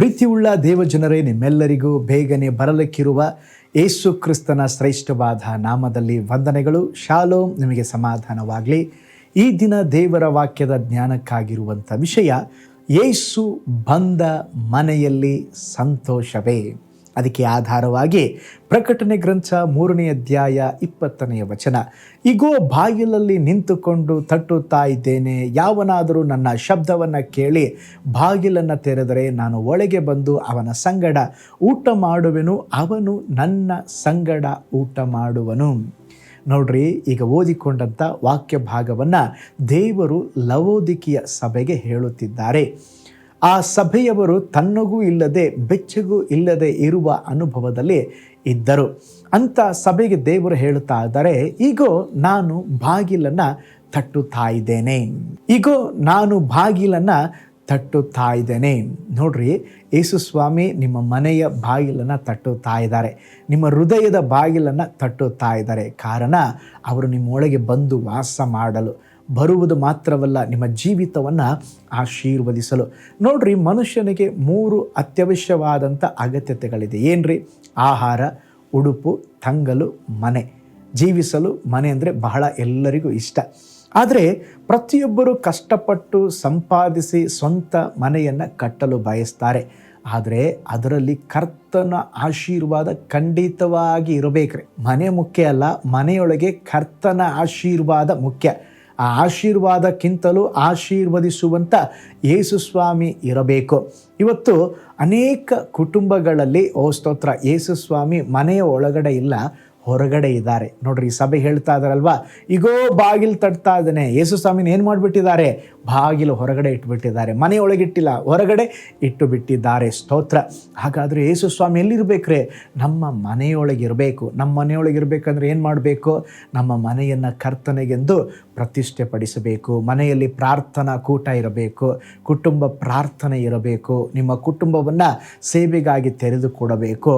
ಪ್ರೀತಿಯುಳ್ಳ ದೇವಜನರೇ, ನಿಮ್ಮೆಲ್ಲರಿಗೂ ಬೇಗನೆ ಬರಲಿಕ್ಕಿರುವ ಏಸು ಕ್ರಿಸ್ತನ ಶ್ರೇಷ್ಠವಾದ ನಾಮದಲ್ಲಿ ವಂದನೆಗಳು. ಶಾಲೋ ನಿಮಗೆ ಸಮಾಧಾನವಾಗಲಿ. ಈ ದಿನ ದೇವರ ವಾಕ್ಯದ ಜ್ಞಾನಕ್ಕಾಗಿರುವಂಥ ವಿಷಯ ಏಸು ಬಂದ ಮನೆಯಲ್ಲಿ ಸಂತೋಷವೇ? ಅದಕ್ಕೆ ಆಧಾರವಾಗಿ ಪ್ರಕಟಣೆ ಗ್ರಂಥ ಮೂರನೇ ಅಧ್ಯಾಯ ಇಪ್ಪತ್ತನೆಯ ವಚನ. ಇಗೋ, ಬಾಗಿಲಲ್ಲಿ ನಿಂತುಕೊಂಡು ತಟ್ಟುತ್ತಾ ಇದ್ದೇನೆ. ಯಾವನಾದರೂ ನನ್ನ ಶಬ್ದವನ್ನು ಕೇಳಿ ಬಾಗಿಲನ್ನು ತೆರೆದರೆ ನಾನು ಒಳಗೆ ಬಂದು ಅವನ ಸಂಗಡ ಊಟ ಮಾಡುವೆನು, ಅವನು ನನ್ನ ಸಂಗಡ ಊಟ ಮಾಡುವನು. ನೋಡ್ರಿ, ಈಗ ಓದಿಕೊಂಡಂಥ ವಾಕ್ಯ ಭಾಗವನ್ನು ದೇವರು ಲವೋದಿಕಿಯ ಸಭೆಗೆ ಹೇಳುತ್ತಿದ್ದಾರೆ. ಆ ಸಭೆಯವರು ತನ್ನಗೂ ಇಲ್ಲದೆ, ಬೆಚ್ಚಗೂ ಇಲ್ಲದೆ ಇರುವ ಅನುಭವದಲ್ಲಿ ಇದ್ದರು. ಅಂತ ಸಭೆಗೆ ದೇವರು ಹೇಳುತ್ತಾ ಇದ್ದಾರೆ ಈಗ ನಾನು ಬಾಗಿಲನ್ನು ತಟ್ಟುತ್ತಾ ಇದ್ದೇನೆ. ಈಗ ನಾನು ಬಾಗಿಲನ್ನು ತಟ್ಟುತ್ತಾ ಇದ್ದೇನೆ. ನೋಡ್ರಿ, ಯೇಸು ಸ್ವಾಮಿ ನಿಮ್ಮ ಮನೆಯ ಬಾಗಿಲನ್ನು ತಟ್ಟುತ್ತಾ ಇದ್ದಾರೆ. ನಿಮ್ಮ ಹೃದಯದ ಬಾಗಿಲನ್ನು ತಟ್ಟುತ್ತಾ ಇದ್ದಾರೆ. ಕಾರಣ, ಅವರು ನಿಮ್ಮೊಳಗೆ ಬಂದು ವಾಸ ಮಾಡಲು. ಬರುವುದು ಮಾತ್ರವಲ್ಲ, ನಿಮ್ಮ ಜೀವಿತವನ್ನು ಆಶೀರ್ವದಿಸಲು. ನೋಡ್ರಿ, ಮನುಷ್ಯನಿಗೆ ಮೂರು ಅತ್ಯವಶ್ಯವಾದಂಥ ಅಗತ್ಯತೆಗಳಿದೆ. ಏನ್ರಿ? ಆಹಾರ, ಉಡುಪು, ತಂಗಲು, ಮನೆ. ಜೀವಿಸಲು ಮನೆ ಅಂದರೆ ಬಹಳ ಎಲ್ಲರಿಗೂ ಇಷ್ಟ. ಆದರೆ, ಪ್ರತಿಯೊಬ್ಬರು ಕಷ್ಟಪಟ್ಟು ಸಂಪಾದಿಸಿ ಸ್ವಂತ ಮನೆಯನ್ನು ಕಟ್ಟಲು ಬಯಸ್ತಾರೆ. ಆದರೆ, ಅದರಲ್ಲಿ ಕರ್ತನ ಆಶೀರ್ವಾದ ಖಂಡಿತವಾಗಿ ಇರಬೇಕ್ರಿ. ಮನೆ ಮುಖ್ಯ ಅಲ್ಲ, ಮನೆಯೊಳಗೆ ಕರ್ತನ ಆಶೀರ್ವಾದ ಮುಖ್ಯ. ಆ ಆಶೀರ್ವಾದಕ್ಕಿಂತಲೂ ಆಶೀರ್ವದಿಸುವಂಥ ಯೇಸುಸ್ವಾಮಿ ಇರಬೇಕು. ಇವತ್ತು ಅನೇಕ ಕುಟುಂಬಗಳಲ್ಲಿ, ಓ ಸ್ತೋತ್ರ ಯೇಸುಸ್ವಾಮಿ ಮನೆಯ ಒಳಗಡೆ ಇಲ್ಲ, ಹೊರಗಡೆ ಇದ್ದಾರೆ. ನೋಡ್ರಿ ಸಭೆ ಹೇಳ್ತಾ ಇದಾರಲ್ವಾ? ಈಗೋ ಬಾಗಿಲು ತಡ್ತಾ ಇದ್ದಾನೆ. ಯೇಸು ಸ್ವಾಮಿನ ಏನು ಮಾಡಿಬಿಟ್ಟಿದ್ದಾರೆ? ಬಾಗಿಲು ಹೊರಗಡೆ ಇಟ್ಬಿಟ್ಟಿದ್ದಾರೆ. ಮನೆಯೊಳಗಿಟ್ಟಿಲ್ಲ ಹೊರಗಡೆ ಇಟ್ಟು ಬಿಟ್ಟಿದ್ದಾರೆ ಸ್ತೋತ್ರ. ಹಾಗಾದರೆ ಯೇಸು ಸ್ವಾಮಿ ಎಲ್ಲಿರ್ಬೇಕ್ರೆ? ನಮ್ಮ ಮನೆಯೊಳಗೆ ಇರಬೇಕು ನಮ್ಮ ಮನೆಯೊಳಗೆ ಇರಬೇಕಂದ್ರೆ ಏನು ಮಾಡಬೇಕು? ನಮ್ಮ ಮನೆಯನ್ನು ಕರ್ತನೆಗೆಂದು ಪ್ರತಿಷ್ಠೆ ಪಡಿಸಬೇಕು ಮನೆಯಲ್ಲಿ ಪ್ರಾರ್ಥನಾ ಕೂಟ ಇರಬೇಕು, ಕುಟುಂಬ ಪ್ರಾರ್ಥನೆ ಇರಬೇಕು, ನಿಮ್ಮ ಕುಟುಂಬವನ್ನು ಸೇವೆಗಾಗಿ ತೆರೆದುಕೊಡಬೇಕು.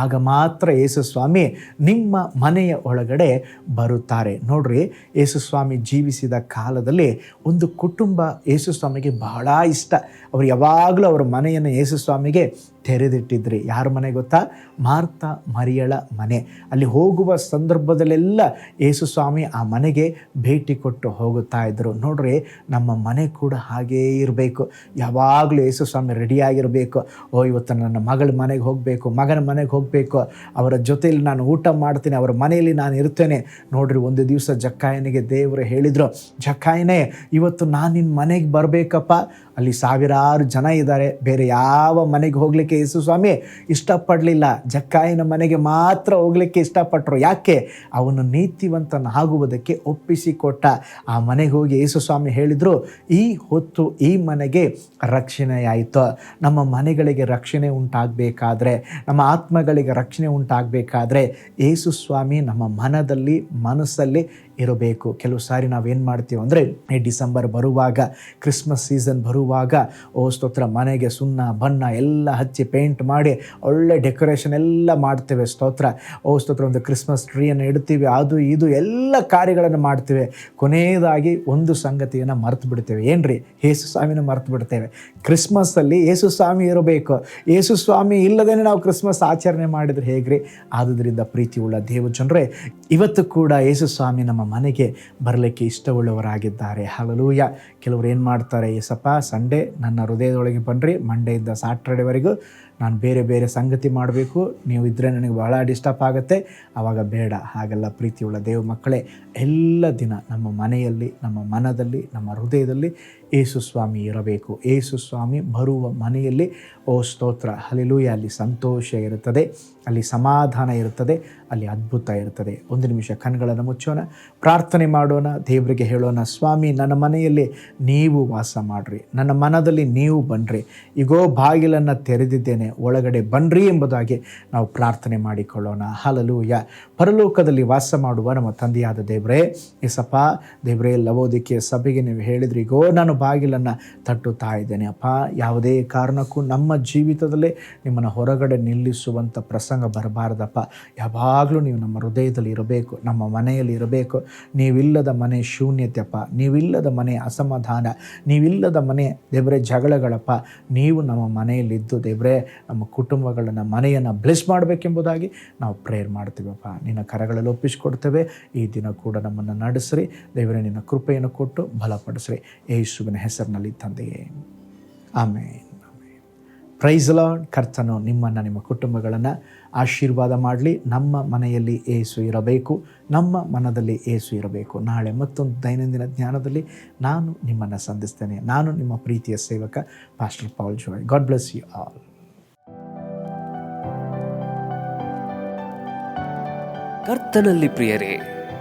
ಆಗ ಮಾತ್ರ ಯೇಸುಸ್ವಾಮಿ ನಿಮ್ಮ ಮನೆಯ ಒಳಗಡೆ ಬರುತ್ತಾರೆ. ನೋಡ್ರಿ, ಯೇಸುಸ್ವಾಮಿ ಜೀವಿಸಿದ ಕಾಲದಲ್ಲಿ ಒಂದು ಕುಟುಂಬ ಯೇಸುಸ್ವಾಮಿಗೆ ಬಹಳ ಇಷ್ಟ. ಅವರು ಯಾವಾಗಲೂ ಅವರ ಮನೆಯನ್ನು ಯೇಸು ಸ್ವಾಮಿಗೆ ತೆರೆದಿಟ್ಟಿದ್ರಿ. ಯಾರ ಮನೆ ಗೊತ್ತಾ? ಮಾರ್ತಾ ಮರಿಯಳ ಮನೆ. ಅಲ್ಲಿ ಹೋಗುವ ಸಂದರ್ಭದಲ್ಲೆಲ್ಲ ಯೇಸು ಸ್ವಾಮಿ ಆ ಮನೆಗೆ ಭೇಟಿ ಕೊಟ್ಟು ಹೋಗುತ್ತಾ ಇದ್ದರು. ನೋಡ್ರಿ, ನಮ್ಮ ಮನೆ ಕೂಡ ಹಾಗೇ ಇರಬೇಕು. ಯಾವಾಗಲೂ ಯೇಸು ಸ್ವಾಮಿ ರೆಡಿಯಾಗಿರಬೇಕು ಓ, ಇವತ್ತು ನನ್ನ ಮಗಳ ಮನೆಗೆ ಹೋಗಬೇಕು, ಮಗನ ಮನೆಗೆ ಹೋಗಬೇಕು. ಅವರ ಜೊತೆಯಲ್ಲಿ ನಾನು ಊಟ ಮಾಡ್ತೀನಿ, ಅವರ ಮನೆಯಲ್ಲಿ ನಾನು ಇರ್ತೇನೆ. ನೋಡ್ರಿ, ಒಂದು ದಿವಸ ಜಕ್ಕಾಯನಿಗೆ ದೇವರು ಹೇಳಿದರು, ಜಕ್ಕಾಯನೇ, ಇವತ್ತು ನಾನು ನಿನ್ನ ಮನೆಗೆ ಬರಬೇಕಪ್ಪ. ಅಲ್ಲಿ ಸಾವಿರಾರು ಜನ ಇದ್ದಾರೆ. ಬೇರೆ ಯಾವ ಮನೆಗೆ ಹೋಗಲಿಕ್ಕೆ ಯೇಸು ಸ್ವಾಮಿ ಇಷ್ಟಪಡಲಿಲ್ಲ. ಜಕ್ಕಾಯನ ಮನೆಗೆ ಮಾತ್ರ ಹೋಗಲಿಕ್ಕೆ ಇಷ್ಟಪಟ್ಟರು ಯಾಕೆ? ಅವನು ನೀತಿವಂತನಾಗುವುದಕ್ಕೆ ಒಪ್ಪಿಸಿಕೊಟ್ಟ. ಆ ಮನೆಗೆ ಹೋಗಿ ಯೇಸು ಸ್ವಾಮಿ ಹೇಳಿದರು, ಈ ಹೊತ್ತು ಈ ಮನೆಗೆ ರಕ್ಷಣೆಯಾಯಿತು. ನಮ್ಮ ಮನೆಗಳಿಗೆ ರಕ್ಷಣೆ ಉಂಟಾಗಬೇಕಾದ್ರೆ, ನಮ್ಮ ಆತ್ಮಗಳಿಗೆ ರಕ್ಷಣೆ ಉಂಟಾಗಬೇಕಾದ್ರೆ, ಯೇಸು ಸ್ವಾಮಿ ನಮ್ಮ ಮನದಲ್ಲಿ, ಮನಸ್ಸಲ್ಲಿ ಇರಬೇಕು. ಕೆಲವು ಸಾರಿ ನಾವೇನು ಮಾಡ್ತೀವಿ ಅಂದರೆ, ಈ ಡಿಸೆಂಬರ್ ಬರುವಾಗ, ಕ್ರಿಸ್ಮಸ್ ಸೀಸನ್ ಬರುವಾಗ, ಓ ಸ್ತೋತ್ರ, ಮನೆಗೆ ಸುಣ್ಣ, ಬಣ್ಣ ಎಲ್ಲ ಹಚ್ಚಿ ಪೇಂಟ್ ಮಾಡಿ, ಒಳ್ಳೆ ಡೆಕೋರೇಷನ್ ಎಲ್ಲ ಮಾಡ್ತೇವೆ ಸ್ತೋತ್ರ. ಓ ಸ್ತೋತ್ರ, ಒಂದು ಕ್ರಿಸ್ಮಸ್ ಟ್ರೀಯನ್ನು ಇಡ್ತೀವಿ, ಅದು ಇದು ಎಲ್ಲ ಕಾರ್ಯಗಳನ್ನು ಮಾಡ್ತೇವೆ. ಕೊನೆಯದಾಗಿ ಒಂದು ಸಂಗತಿಯನ್ನು ಮರೆತು ಬಿಡ್ತೇವೆ. ಏನ್ರಿ? ಯೇಸು ಸ್ವಾಮಿನ ಮರೆತು ಬಿಡ್ತೇವೆ. ಕ್ರಿಸ್ಮಸ್ಸಲ್ಲಿ ಯೇಸು ಸ್ವಾಮಿ ಇರಬೇಕು. ಯೇಸು ಸ್ವಾಮಿ ಇಲ್ಲದೇ ನಾವು ಕ್ರಿಸ್ಮಸ್ ಆಚರಣೆ ಮಾಡಿದರೆ ಹೇಗ್ರಿ? ಆದುದರಿಂದ ಪ್ರೀತಿಯುಳ್ಳ ದೇವ ಜನರೇ ಇವತ್ತು ಕೂಡ ಯೇಸು ಸ್ವಾಮಿ ನಮ್ಮ ಮನೆಗೆ ಬರಲಿಕ್ಕೆ ಇಷ್ಟವುಳ್ಳವರಾಗಿದ್ದಾರೆ. ಹಲಲೂಯ ಕೆಲವರು ಏನು ಮಾಡ್ತಾರೆ, ಏಸಪ್ಪ, ಸಂಡೇ ನನ್ನ ಹೃದಯದೊಳಗೆ ಬನ್ನಿರಿ ಮಂಡೆಯಿಂದ ಸಾಟರ್ಡೆವರೆಗೂ ನಾನು ಬೇರೆ ಬೇರೆ ಸಂಗತಿ ಮಾಡಬೇಕು. ನೀವು ಇದ್ದರೆ ನನಗೆ ಬಹಳ ಡಿಸ್ಟರ್ಬ್ ಆಗುತ್ತೆ. ಆವಾಗ ಬೇಡ, ಹಾಗೆಲ್ಲ ಪ್ರೀತಿಯುಳ್ಳ ದೇವ ಮಕ್ಕಳೇ, ಎಲ್ಲ ದಿನ ನಮ್ಮ ಮನೆಯಲ್ಲಿ, ನಮ್ಮ ಮನದಲ್ಲಿ, ನಮ್ಮ ಹೃದಯದಲ್ಲಿ ಏಸು ಸ್ವಾಮಿ ಇರಬೇಕು. ಏಸು ಸ್ವಾಮಿ ಬರುವ ಮನೆಯಲ್ಲಿ, ಓ ಸ್ತೋತ್ರ ಹಲಿಲೂಯ ಅಲ್ಲಿ ಸಂತೋಷ ಇರುತ್ತದೆ, ಅಲ್ಲಿ ಸಮಾಧಾನ ಇರುತ್ತದೆ, ಅಲ್ಲಿ ಅದ್ಭುತ ಇರುತ್ತದೆ. ಒಂದು ನಿಮಿಷ ಕಣ್ಗಳನ್ನು ಮುಚ್ಚೋಣ, ಪ್ರಾರ್ಥನೆ ಮಾಡೋಣ, ದೇವರಿಗೆ ಹೇಳೋಣ, ಸ್ವಾಮಿ, ನನ್ನ ಮನೆಯಲ್ಲಿ ನೀವು ವಾಸ ಮಾಡ್ರಿ, ನನ್ನ ಮನದಲ್ಲಿ ನೀವು ಬನ್ನಿರಿ ಈಗೋ ಬಾಗಿಲನ್ನು ತೆರೆದಿದ್ದೇನೆ, ಒಳಗಡೆ ಬನ್ರಿ ಎಂಬುದಾಗಿ ನಾವು ಪ್ರಾರ್ಥನೆ ಮಾಡಿಕೊಳ್ಳೋಣ. ಹಲಲೂಯ ಪರಲೋಕದಲ್ಲಿ ವಾಸ ಮಾಡುವ ನಮ್ಮ ತಂದೆಯಾದ ದೇವರೇ ಎಸಪ್ಪ ದೇವರೇ ಲವೋದಿಕೆ ಸಭೆಗೆ ನೀವು ಹೇಳಿದ್ರಿ ಈಗೋ ನಾನು ಬಾಗಿಲನ್ನು ತಟ್ಟುತ್ತಾ ಇದ್ದೇನೆ. ಅಪ್ಪ, ಯಾವುದೇ ಕಾರಣಕ್ಕೂ ನಮ್ಮ ಜೀವಿತದಲ್ಲೇ ನಿಮ್ಮನ್ನು ಹೊರಗಡೆ ನಿಲ್ಲಿಸುವಂಥ ಪ್ರಸಂಗ ಬರಬಾರ್ದಪ್ಪ. ಯಾವಾಗಲೂ ನೀವು ನಮ್ಮ ಹೃದಯದಲ್ಲಿ ಇರಬೇಕು, ನಮ್ಮ ಮನೆಯಲ್ಲಿ ಇರಬೇಕು. ನೀವಿಲ್ಲದ ಮನೆ ಶೂನ್ಯತೆಯಪ್ಪ, ನೀವಿಲ್ಲದ ಮನೆ ಅಸಮಾಧಾನ, ನೀವಿಲ್ಲದ ಮನೆ ದೇವರೇ ಜಗಳಗಳಪ್ಪ. ನೀವು ನಮ್ಮ ಮನೆಯಲ್ಲಿದ್ದು ದೇವರೇ, ನಮ್ಮ ಕುಟುಂಬಗಳನ್ನು, ಮನೆಯನ್ನು ಬ್ಲೆಸ್ ಮಾಡಬೇಕೆಂಬುದಾಗಿ ನಾವು ಪ್ರೇಯರ್ ಮಾಡ್ತೀವಪ್ಪ. ನಿನ್ನ ಕರಗಳಲ್ಲಿ ಒಪ್ಪಿಸಿಕೊಡ್ತೇವೆ. ಈ ದಿನ ಕೂಡ ನಮ್ಮನ್ನು ನಡೆಸ್ರಿ. ದೇವರೇ, ನಿನ್ನ ಕೃಪೆಯನ್ನು ಕೊಟ್ಟು ಬಲಪಡಿಸ್ರಿ. ಯೇಸುವಿನ ಹೆಸರಿನಲ್ಲಿ ತಂದೆಯೇ ಆಮೇನ್ ಪ್ರೈಸ್ ಲಾರ್ಡ್ ಕರ್ತನು ನಿಮ್ಮನ್ನು, ನಿಮ್ಮ ಕುಟುಂಬಗಳನ್ನು ಆಶೀರ್ವಾದ ಮಾಡಲಿ. ನಮ್ಮ ಮನೆಯಲ್ಲಿ ಏಸು ಇರಬೇಕು. ನಮ್ಮ ಮನದಲ್ಲಿ ಏಸು ಇರಬೇಕು. ನಾಳೆ ಮತ್ತೊಂದು ದೈನಂದಿನ ಜ್ಞಾನದಲ್ಲಿ ನಾನು ನಿಮ್ಮನ್ನು ಸಂಧಿಸ್ತೇನೆ. ನಾನು ನಿಮ್ಮ ಪ್ರೀತಿಯ ಸೇವಕ pastor Paul Joy God bless you all ಕರ್ತನಲ್ಲಿ ಪ್ರಿಯರೇ